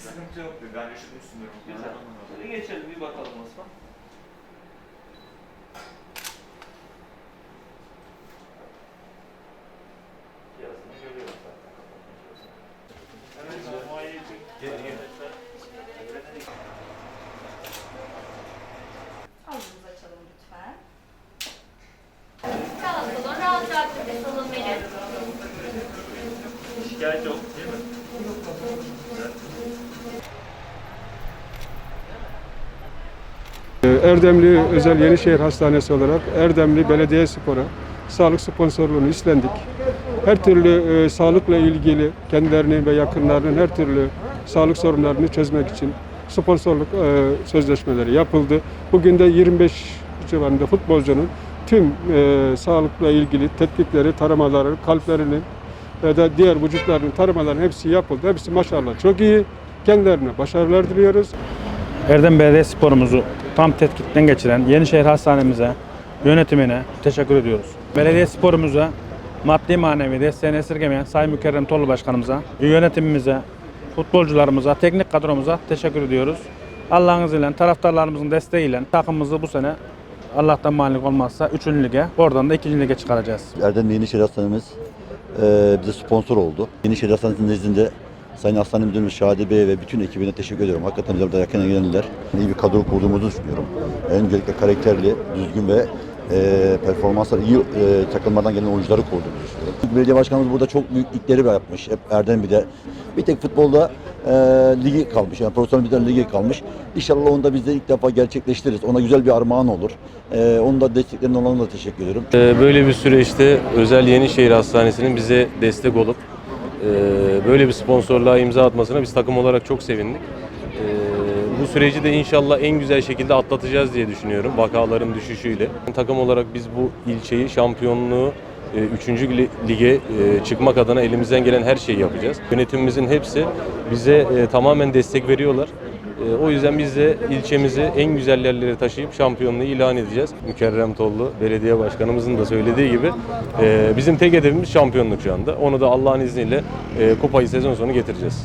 sıkıntı yoktur. Ben üşütmüşsündür. Güzel. Şöyle geçelim bir bakalım Osman. Yarısını görüyoruz zaten. Evet, muayene için. Açalım lütfen. Rahat rahat nefes alın benim. Şikayet yok değil mi? Erdemli Özel Yenişehir Hastanesi olarak Erdemli Belediyespor'a sağlık sponsorluğunu istendik. Her türlü e, sağlıkla ilgili kendilerinin ve yakınlarının her türlü sağlık sorunlarını çözmek için sponsorluk e, sözleşmeleri yapıldı. Bugün de 25 civarında futbolcunun tüm e, sağlıkla ilgili tetkikleri, taramaları, kalplerinin ve de diğer vücutlarının taramaların hepsi yapıldı. Hepsi maşallah çok iyi. Kendilerine başarılar diliyoruz. Erdem Belediye Sporumuzu tam tetkikten geçiren Yenişehir Hastanemize, yönetimine teşekkür ediyoruz. Belediye Sporumuza maddi manevi desteğini esirgemeyen Sayın Mükerrem Tollu Başkanımıza, yönetimimize, futbolcularımıza, teknik kadromuza teşekkür ediyoruz. Allah'ın izniyle, taraftarlarımızın desteğiyle takımımızı bu sene Allah'tan malik olmazsa 3. lige, oradan da 2. lige çıkaracağız. Erdem Yenişehir Hastanemiz e, bize sponsor oldu. Yenişehir Hastanesi'nin nezdinde Sayın Hastane Müdürümüz Şadi Bey'e ve bütün ekibine teşekkür ediyorum. Hakikaten bize burada yakına gelenler. İyi bir kadro kurduğumuzu düşünüyorum. Öncelikle karakterli, düzgün ve e, performanslar iyi e, takımlardan gelen oyuncuları kurduğumuzu düşünüyorum. Belediye Başkanımız burada çok büyük ilkleri yapmış. Hep Erdem bir de. Bir tek futbolda e, ligi kalmış. Yani profesyonel bir ligi kalmış. İnşallah onu da biz de ilk defa gerçekleştiririz. Ona güzel bir armağan olur. E, onun da desteklerinin olanına da teşekkür ediyorum. Ee, Böyle bir süreçte Özel Yenişehir Hastanesi'nin bize destek olup e, böyle bir sponsorluğa imza atmasına biz takım olarak çok sevindik. E, Bu süreci de inşallah en güzel şekilde atlatacağız diye düşünüyorum vakaların düşüşüyle. Takım olarak biz bu ilçeyi şampiyonluğu 3. lige e, çıkmak adına elimizden gelen her şeyi yapacağız. Yönetimimizin hepsi bize e, tamamen destek veriyorlar. E, O yüzden biz de ilçemizi en güzel yerlere taşıyıp şampiyonluğu ilan edeceğiz. Mükerrem Tollu belediye başkanımızın da söylediği gibi e, bizim tek hedefimiz şampiyonluk şu anda. Onu da Allah'ın izniyle e, kupayı sezon sonu getireceğiz.